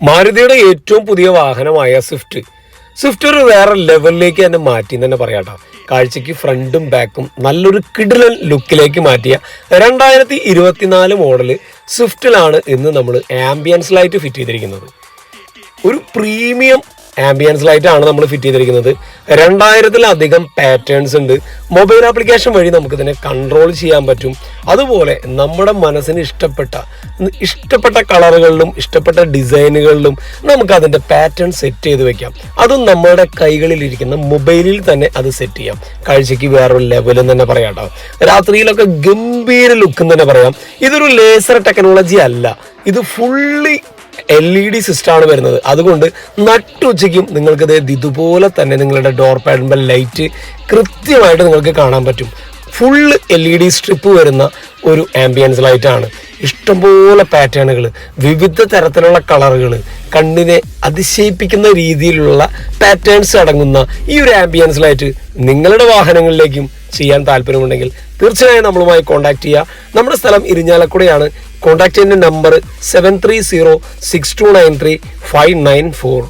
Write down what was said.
മാരുതിയുടെ ഏറ്റവും പുതിയ വാഹനമായ Swift Swift ഒരു വേറെ ലെവലിലേക്ക് തന്നെ മാറ്റി തന്നെ പറയാട്ടോ കാഴ്ചയ്ക്ക് ഫ്രണ്ടും ബാക്കും നല്ലൊരു കിടിലൻ ലുക്കിലേക്ക് മാറ്റിയ രണ്ടായിരത്തി ഇരുപത്തിനാല് മോഡൽ സ്വിഫ്റ്റിലാണ് ഇന്ന് നമ്മൾ ആംബിയൻസ് ലൈറ്റ് ഫിറ്റ് ചെയ്തിരിക്കുന്നത്. ഒരു പ്രീമിയം ആംബിയൻസ് ലൈറ്റ് ആണ് നമ്മൾ ഫിറ്റ് ചെയ്തിരിക്കുന്നത്. രണ്ടായിരത്തിലധികം പാറ്റേൺസ് ഉണ്ട്. മൊബൈൽ ആപ്ലിക്കേഷൻ വഴി നമുക്ക് ഇതിനെ കൺട്രോൾ ചെയ്യാൻ പറ്റും. അതുപോലെ നമ്മുടെ മനസ്സിന് ഇഷ്ടപ്പെട്ട ഇഷ്ടപ്പെട്ട കളറുകളിലും ഇഷ്ടപ്പെട്ട ഡിസൈനുകളിലും നമുക്ക് അതിന്റെ പാറ്റേൺ സെറ്റ് ചെയ്ത് വെക്കാം. അതും നമ്മുടെ കൈകളിലിരിക്കുന്ന മൊബൈലിൽ തന്നെ അത് സെറ്റ് ചെയ്യാം. കാഴ്ചയ്ക്ക് വേറൊരു ലെവൽ തന്നെ പറയാം കേട്ടോ. രാത്രിയിലൊക്കെ ഗംഭീര ലുക്ക് തന്നെ പറയാം. ഇതൊരു ലേസർ ടെക്നോളജി അല്ല. ഇത് ഫുള്ളി എൽ ഇ ഡി സിസ്റ്റമാണ് വരുന്നത്. അതുകൊണ്ട് നട്ടുച്ചയ്ക്കും നിങ്ങൾക്ക് ഇത് ഇതുപോലെ തന്നെ നിങ്ങളുടെ ഡോർ പാഡിന്റെ ലൈറ്റ് കൃത്യമായിട്ട് നിങ്ങൾക്ക് കാണാൻ പറ്റും. Full L E D strip വരുന്ന ഒരു ആംബിയൻസ് ലൈറ്റാണ് ഇഷ്ടംപോലെ പാറ്റേണുകൾ വിവിധ തരത്തിലുള്ള കളറുകൾ കണ്ണിനെ അതിശയിപ്പിക്കുന്ന രീതിയിലുള്ള പാറ്റേൺസ് അടങ്ങുന്ന ഈ ഒരു ആംബിയൻസ് ലൈറ്റ് നിങ്ങളുടെ വാഹനങ്ങളിലേക്കും ചെയ്യാൻ താല്പര്യമുണ്ടെങ്കിൽ തീർച്ചയായും നമ്മളുമായി കോൺടാക്ട് ചെയ്യുക നമ്മുടെ സ്ഥലം ഇരിഞ്ഞാലക്കുടയാണ്. കോൺടാക്ട് ചെയ്യുന്ന number seven three zero six two nine three five nine four